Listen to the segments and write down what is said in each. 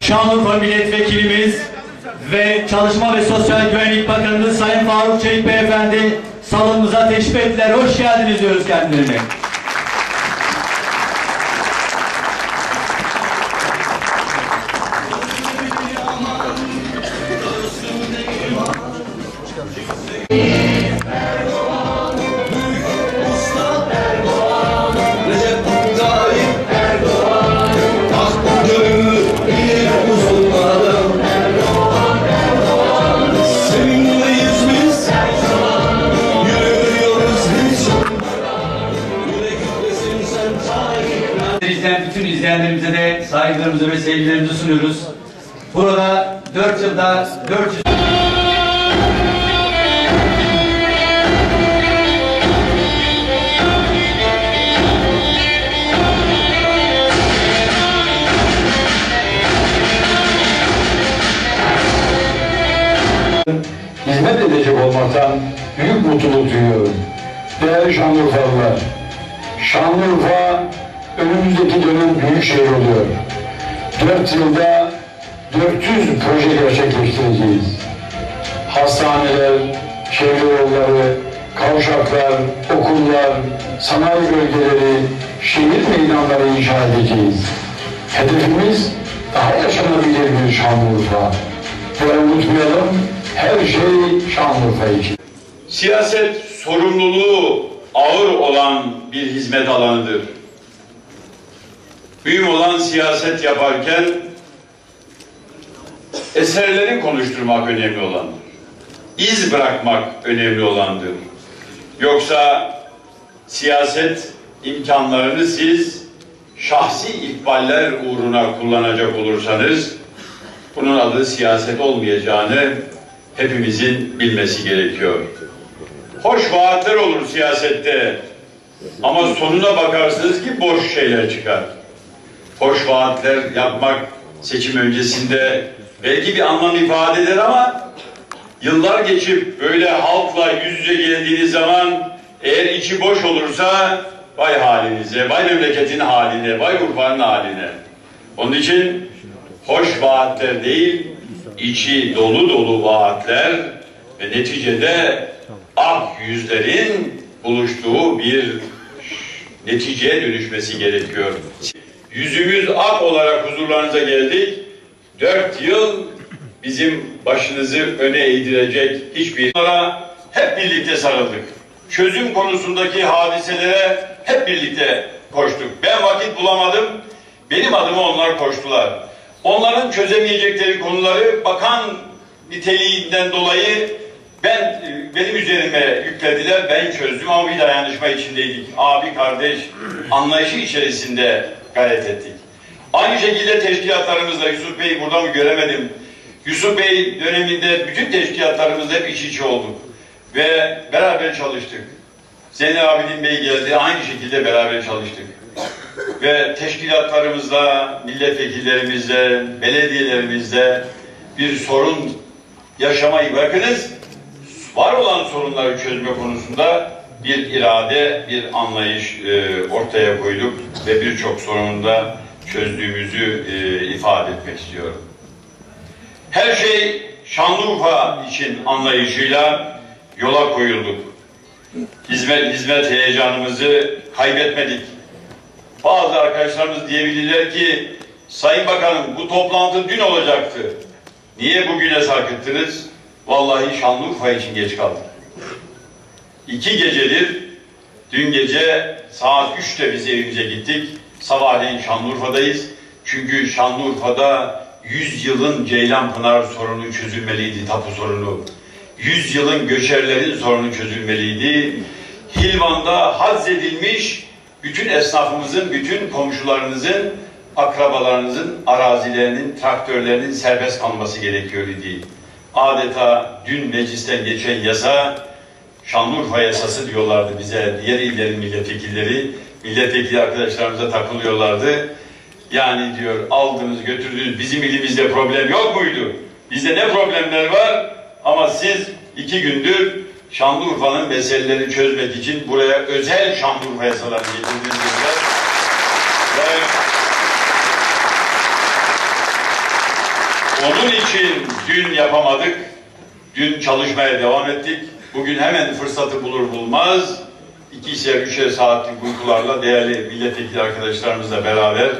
Şanlıurfa Milletvekilimiz ve Çalışma ve Sosyal Güvenlik Bakanımız Sayın Faruk Çelik Beyefendi salonumuza teşrif ettiler. Hoş geldiniz diyoruz kendilerine. İzleyen bütün izleyenlerimize de saygılarımızı ve sevgilerimizi sunuyoruz. Burada 4 yılda 400 hizmet edecek olmaktan büyük mutluluk duyuyorum. Değerli Şanlıurfalılar, Şanlıurfa önümüzdeki dönem büyük şehir oluyor. Dört yılda 400 proje gerçekleştireceğiz. Hastaneler, çevre yolları, kavşaklar, okullar, sanayi bölgeleri, şehir meydanları inşa edeceğiz. Hedefimiz daha yaşanabilir bir Şanlıurfa. Ve unutmayalım, her şey Şanlıurfa için. Siyaset sorumluluğu ağır olan bir hizmet alanıdır. Mühim olan siyaset yaparken eserleri konuşturmak önemli olandır. İz bırakmak önemli olandır. Yoksa siyaset imkanlarını siz şahsi ikballer uğruna kullanacak olursanız bunun adı siyaset olmayacağını hepimizin bilmesi gerekiyor. Hoş vaatler olur siyasette ama sonuna bakarsınız ki boş şeyler çıkar. Hoş vaatler yapmak seçim öncesinde belki bir anlam ifade eder ama yıllar geçip böyle halkla yüz yüze geldiğiniz zaman eğer içi boş olursa vay halinize, vay memleketin haline, vay Urfa'nın haline. Onun için hoş vaatler değil, içi dolu dolu vaatler ve neticede ak yüzlerin buluştuğu bir neticeye dönüşmesi gerekiyor. Yüzümüz ak olarak huzurlarınıza geldik. Dört yıl bizim başınızı öne eğdirecek hiçbir Bunlara hep birlikte sarıldık. Çözüm konusundaki hadiselere hep birlikte koştuk. Ben vakit bulamadım. Benim adıma onlar koştular. Onların çözemeyecekleri konuları bakan niteliğinden dolayı ben benim üzerime yüklediler. Ben çözdüm ama bir dayanışma içindeydik. Abi kardeş anlayışı içerisinde gayret ettik. Aynı şekilde teşkilatlarımızda Yusuf Bey'i burada mı göremedim. Yusuf Bey döneminde bütün teşkilatlarımızda hep iç içe olduk. Ve beraber çalıştık. Zeynep Abidin Bey geldi. Aynı şekilde beraber çalıştık. Ve teşkilatlarımızda, milletvekillerimizle, belediyelerimizde bir sorun yaşamayı bırakınız. Var olan sorunları çözme konusunda bir irade, bir anlayış e, ortaya koyduk ve birçok sorunu da çözdüğümüzü e, ifade etmek istiyorum. Her şey Şanlıurfa için anlayışıyla yola koyulduk. Hizmet, hizmet heyecanımızı kaybetmedik. Bazı arkadaşlarımız diyebilirler ki Sayın Bakanım bu toplantı dün olacaktı. Niye bugüne sarkıttınız? Vallahi Şanlıurfa için geç kaldık. İki gecedir, dün gece saat üçte biz evimize gittik. Sabahleyin Şanlıurfa'dayız. Çünkü Şanlıurfa'da 100 yılın Ceylanpınar sorunu çözülmeliydi, tapu sorunu. 100 yılın göçerlerin sorunu çözülmeliydi. Hilvan'da hazzedilmiş bütün esnafımızın, bütün komşularınızın, akrabalarınızın arazilerinin, traktörlerinin serbest kalması gerekiyor idi. Adeta dün meclisten geçen yasa Şanlıurfa yasası diyorlardı bize, diğer illerin milletvekilleri, milletvekili arkadaşlarımıza takılıyorlardı. Yani diyor aldınız götürdünüz bizim ilimizde problem yok muydu? Bizde ne problemler var ama siz iki gündür Şanlıurfa'nın meselelerini çözmek için buraya özel Şanlıurfa yasalarını getirdiniz onun için dün yapamadık. Dün çalışmaya devam ettik. Bugün hemen fırsatı bulur bulmaz ikişer üçer saatlik uykularla değerli milletvekili arkadaşlarımızla beraber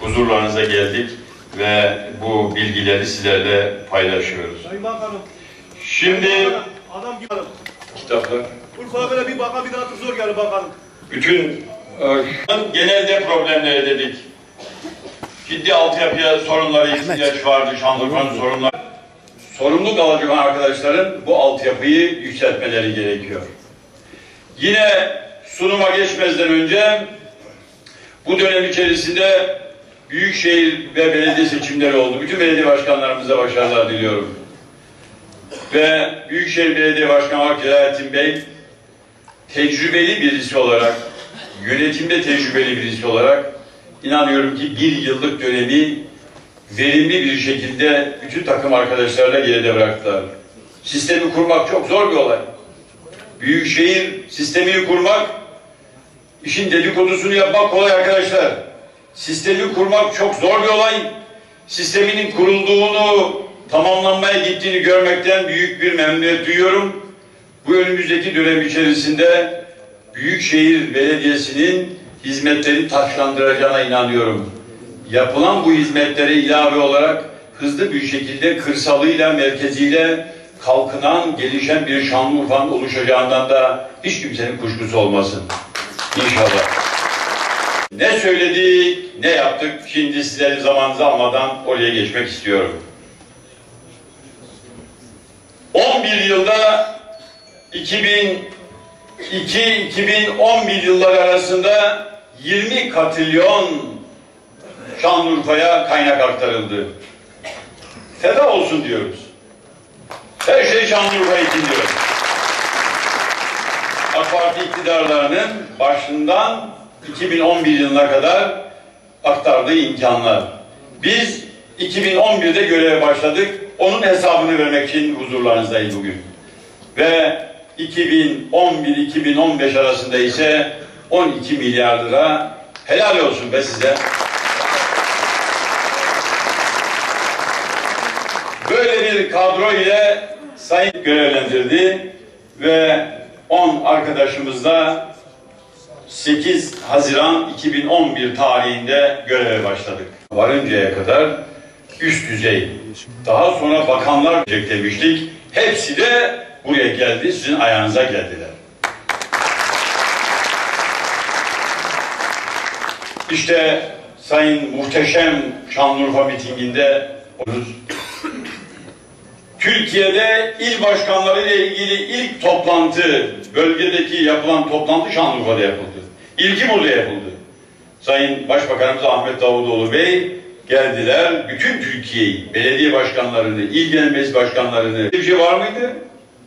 huzurlarınıza geldik ve bu bilgileri sizlerle paylaşıyoruz. Sayın Bakanım, Şimdi adam gibi kitaplar Urfa'ya böyle bir bakan bir artık zor geldi bakanım. bütün e, genelde problemleri dedik. Ciddi altyapıya sorunları ihtiyaç vardı, Şanlıurfa'nın sorunları. Sorumluluk alacak olan arkadaşların bu altyapıyı yükseltmeleri gerekiyor. Yine sunuma geçmezden önce bu dönem içerisinde büyükşehir ve belediye seçimleri oldu. Bütün belediye başkanlarımıza başarılar diliyorum. Ve Büyükşehir Belediye Başkanı olarak Celalettin Bey tecrübeli birisi olarak, yönetimde tecrübeli birisi olarak inanıyorum ki bir yıllık dönemi verimli bir şekilde bütün takım arkadaşlarla geride bıraktılar. Sistemi kurmak çok zor bir olay. Büyükşehir sistemini kurmak, işin dedikodusunu yapmak kolay arkadaşlar. Sistemi kurmak çok zor bir olay. Sisteminin kurulduğunu, tamamlanmaya gittiğini görmekten büyük bir memnuniyet duyuyorum. Bu önümüzdeki dönem içerisinde Büyükşehir Belediyesi'nin hizmetleri taşlandıracağına inanıyorum. Yapılan bu hizmetlere ilave olarak hızlı bir şekilde kırsalıyla, merkeziyle kalkınan, gelişen bir Şanlıurfa'nın oluşacağından da hiç kimsenin kuşkusu olmasın. İnşallah. Ne söyledik, ne yaptık, şimdi sizlerin zamanınızı almadan oraya geçmek istiyorum. 11 yılda 2002-2011 yılları arasında 20 katrilyon Şanlıurfa'ya kaynak aktarıldı. Feda olsun diyoruz. Her şey Şanlıurfa için diyoruz. AK Parti iktidarlarının başından 2011 yılına kadar aktardığı imkanlar. Biz 2011'de göreve başladık. Onun hesabını vermek için huzurlarınızdayız bugün. Ve 2011-2015 arasında ise 12 milyar lira helal olsun be size. Böyle kadro ile Sayın görevlendirdi ve 10 arkadaşımız da 8 Haziran 2011 tarihinde göreve başladık. Varıncaya kadar üst düzey. Daha sonra bakanlar demiştik. Hepsi de buraya geldi, sizin ayağınıza geldiler. İşte Sayın Muhteşem Şanlıurfa mitinginde. Türkiye'de il başkanları ile ilgili ilk toplantı, bölgedeki yapılan toplantı Şanlıurfa'da yapıldı. İlki burada yapıldı. Sayın Başbakanımız Ahmet Davutoğlu Bey geldiler. Bütün Türkiye'yi, belediye başkanlarını, il genel meclis başkanlarını bir şey var mıydı?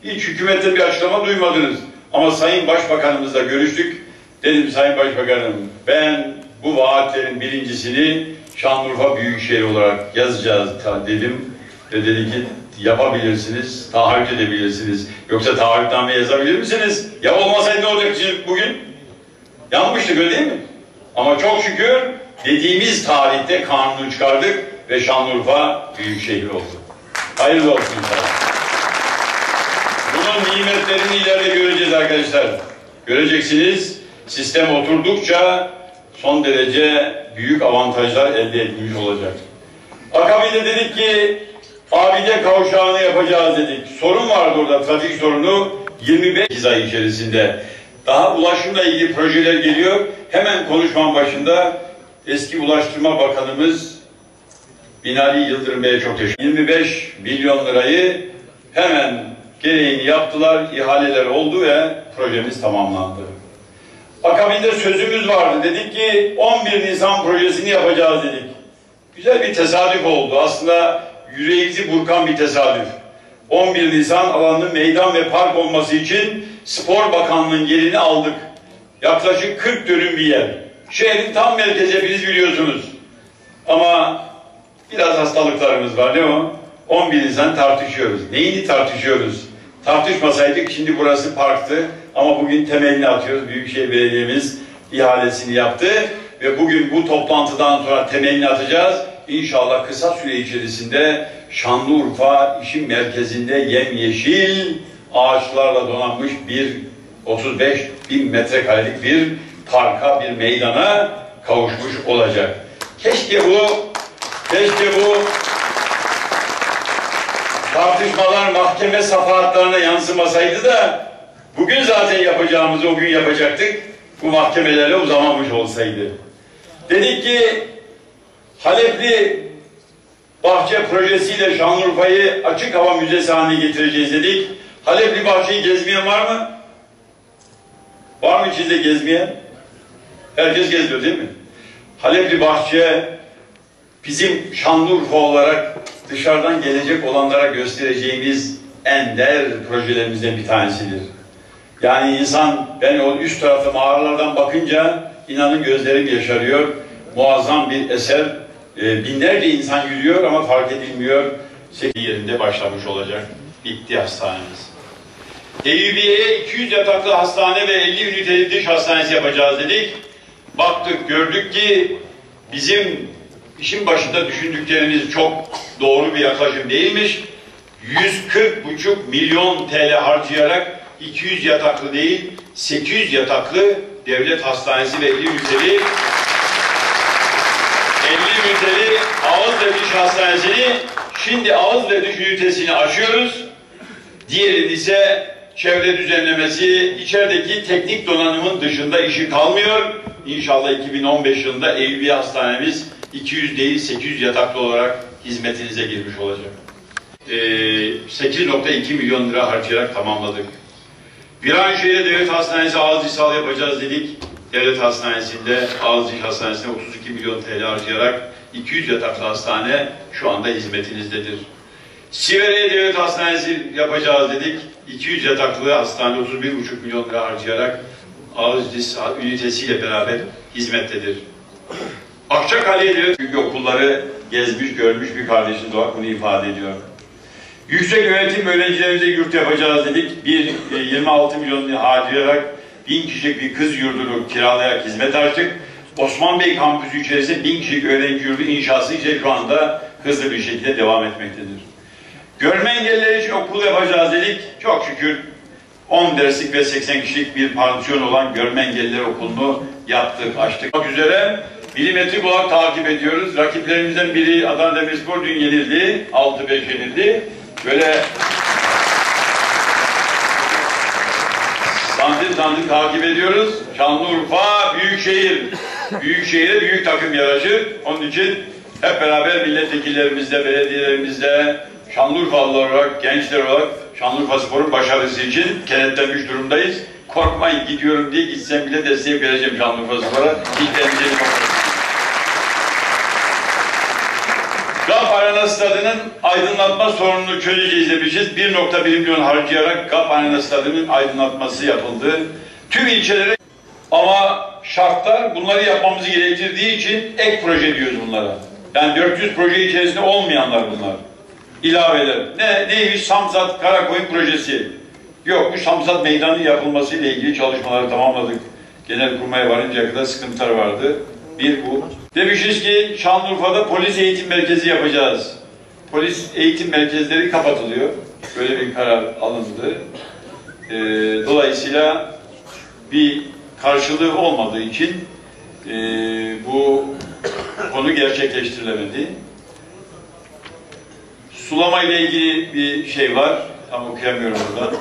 Hiç hükümetten bir açıklama duymadınız. Ama Sayın Başbakanımızla görüştük. Dedim Sayın Başbakanım ben bu vaatlerin birincisini Şanlıurfa Büyükşehir olarak yazacağız dedim. Ve dedi ki yapabilirsiniz, taahhüt edebilirsiniz. Yoksa taahhütname yazabilir misiniz? Ya olmasaydı ne olacak bugün? Yanmıştık öyle değil mi? Ama çok şükür dediğimiz tarihte kanunu çıkardık ve Şanlıurfa Büyükşehir oldu. Hayırlı olsun inşallah. Bunun nimetlerini ileride göreceğiz arkadaşlar. Göreceksiniz. Sistem oturdukça son derece büyük avantajlar elde edilmiş olacak. Akabinde dedik ki abide kavşağını yapacağız dedik. Sorun vardı orada trafik sorunu 25 ay içerisinde. Daha ulaşımla ilgili projeler geliyor. Hemen konuşmam başında eski Ulaştırma Bakanımız Binali Yıldırım Bey'e çok teşekkür 25 milyon lirayı hemen gereğini yaptılar, ihaleler oldu ve projemiz tamamlandı. Akabinde sözümüz vardı. Dedik ki 11 Nisan projesini yapacağız dedik. Güzel bir tesadüf oldu. Aslında yüreğimizi burkan bir tesadüf. 11 Nisan alanının meydan ve park olması için Spor Bakanlığı'nın yerini aldık. Yaklaşık 40 dönüm bir yer. Şehrin tam merkezi hepiniz biliyorsunuz. Ama biraz hastalıklarımız var değil mi? 11 Nisan tartışıyoruz. Neyini tartışıyoruz? Tartışmasaydık şimdi burası parktı ama bugün temelini atıyoruz. Büyükşehir Belediye'miz ihalesini yaptı ve bugün bu toplantıdan sonra temelini atacağız. İnşallah kısa süre içerisinde Şanlıurfa işin merkezinde yemyeşil ağaçlarla donanmış bir 35 bin metrekarelik bir parka, bir meydana kavuşmuş olacak. Keşke bu, keşke bu tartışmalar mahkeme safahatlarına yansımasaydı da bugün zaten yapacağımızı o gün yapacaktık. Bu mahkemelere uzamamış olsaydı. Dedik ki Halepli bahçe projesiyle Şanlıurfa'yı açık hava müzesi haline getireceğiz dedik. Halepli bahçeyi gezmeyen var mı? Var mı içinde gezmeyen? Herkes geziyor değil mi? Halepli bahçe bizim Şanlıurfa olarak dışarıdan gelecek olanlara göstereceğimiz ender projelerimizden bir tanesidir. Yani insan ben o üst tarafta mağaralardan bakınca inanın gözlerim yaşarıyor. Muazzam bir eser. Ee, binlerce insan yürüyor ama fark edilmiyor. Sekiz yerinde başlamış olacak. Bitti hastanemiz. Eyüpiye'ye 200 yataklı hastane ve 50 üniteli diş hastanesi yapacağız dedik. Baktık gördük ki bizim işin başında düşündüklerimiz çok doğru bir yaklaşım değilmiş. 140,5 milyon TL harcayarak 200 yataklı değil 800 yataklı devlet hastanesi ve 50 üniteli 50 üniteli ağız ve diş hastanesini şimdi ağız ve diş ünitesini açıyoruz. Diğerinin ise çevre düzenlemesi, içerideki teknik donanımın dışında işi kalmıyor. İnşallah 2015 yılında Eyüpiye Hastanemiz 200 değil 800 yataklı olarak hizmetinize girmiş olacak. Ee, 8.2 milyon lira harcayarak tamamladık. Viranşehir'e devlet hastanesi ağız ishal yapacağız dedik. Devlet hastanesinde ağız diş hastanesine 32 milyon TL harcayarak 200 yataklı hastane şu anda hizmetinizdedir. Sivere'ye devlet hastanesi yapacağız dedik. 200 yataklı hastane 31,5 milyon lira harcayarak ağız diş ünitesiyle beraber hizmettedir. Akçakale'ye devlet büyük okulları gezmiş, görmüş bir kardeşim de var, bunu ifade ediyor. Yüksek öğretim öğrencilerimize yurt yapacağız dedik. Bir e, 26 milyon lira harcayarak bin kişilik bir kız yurdunu kiralayarak hizmet açtık. Osman Bey kampüsü içerisinde bin kişilik öğrenci yurdu inşası ise şu anda hızlı bir şekilde devam etmektedir. Görme engelliler için okul yapacağız dedik. Çok şükür 10 derslik ve 80 kişilik bir pansiyon olan Görme Engelliler Okulu'nu yaptık, açtık. Bak üzere milimetrik olarak takip ediyoruz. Rakiplerimizden biri Adana Demirspor dün yenildi. 6-5 yenildi. Böyle santim santim takip ediyoruz. Şanlıurfa Büyükşehir. Büyükşehir'e büyük takım yaraşır. Onun için hep beraber milletvekillerimizle, belediyelerimizle, Şanlıurfalılar olarak, gençler olarak Şanlıurfa Spor'un başarısı için kenetlenmiş durumdayız. Korkmayın gidiyorum diye gitsem bile destek vereceğim Şanlıurfa Spor'a. Hiç endişeli. GAP Arena Stadı'nın aydınlatma sorununu çözeceğiz demişiz. 1.1 milyon harcayarak GAP Arena Stadı'nın aydınlatması yapıldı. Tüm ilçelere ama şartlar bunları yapmamızı gerektirdiği için ek proje diyoruz bunlara. Yani 400 proje içerisinde olmayanlar bunlar. İlaveler. Ne, neymiş? Samsat Karakoyun projesi. Yok bu Samsat Meydanı yapılması ile ilgili çalışmaları tamamladık. Genel kurmaya varıncaya kadar sıkıntılar vardı. Bir bu. Demişiz ki Şanlıurfa'da polis eğitim merkezi yapacağız. Polis eğitim merkezleri kapatılıyor. Böyle bir karar alındı. Ee, dolayısıyla bir karşılığı olmadığı için e, bu konu gerçekleştirilemedi. Sulama ile ilgili bir şey var. Tam okuyamıyorum burada.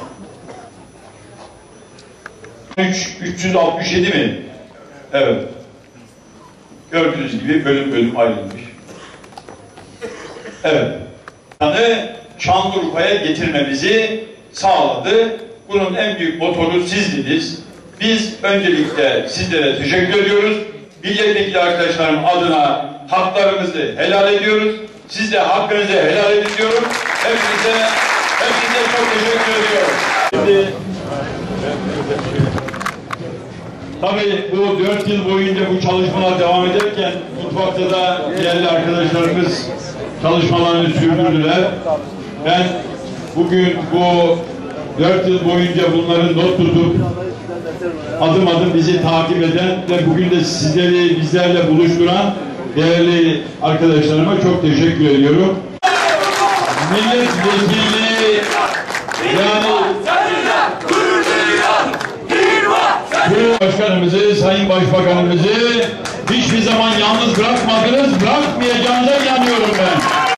3, 367 mi? Evet. Gördüğünüz gibi bölüm bölüm ayrılmış. Evet. Yani Şanlıurfa'ya getirmemizi sağladı. Bunun en büyük motoru sizdiniz. Biz öncelikle sizlere teşekkür ediyoruz. Milletvekili arkadaşlarım adına haklarımızı helal ediyoruz. Siz de hakkınızı helal edin diyorum. Hepinize, hepinize çok teşekkür ediyorum. Şimdi, tabii bu dört yıl boyunca bu çalışmalar devam ederken mutfakta da değerli arkadaşlarımız çalışmalarını sürdürdüler. Ben bugün bu Dört yıl boyunca bunları not tutup adım adım bizi takip eden ve bugün de sizleri bizlerle buluşturan değerli arkadaşlarıma çok teşekkür ediyorum. Milletvekili yani bu başkanımızı, sayın başbakanımızı hiçbir zaman yalnız bırakmadınız, bırakmayacağınıza inanıyorum ben.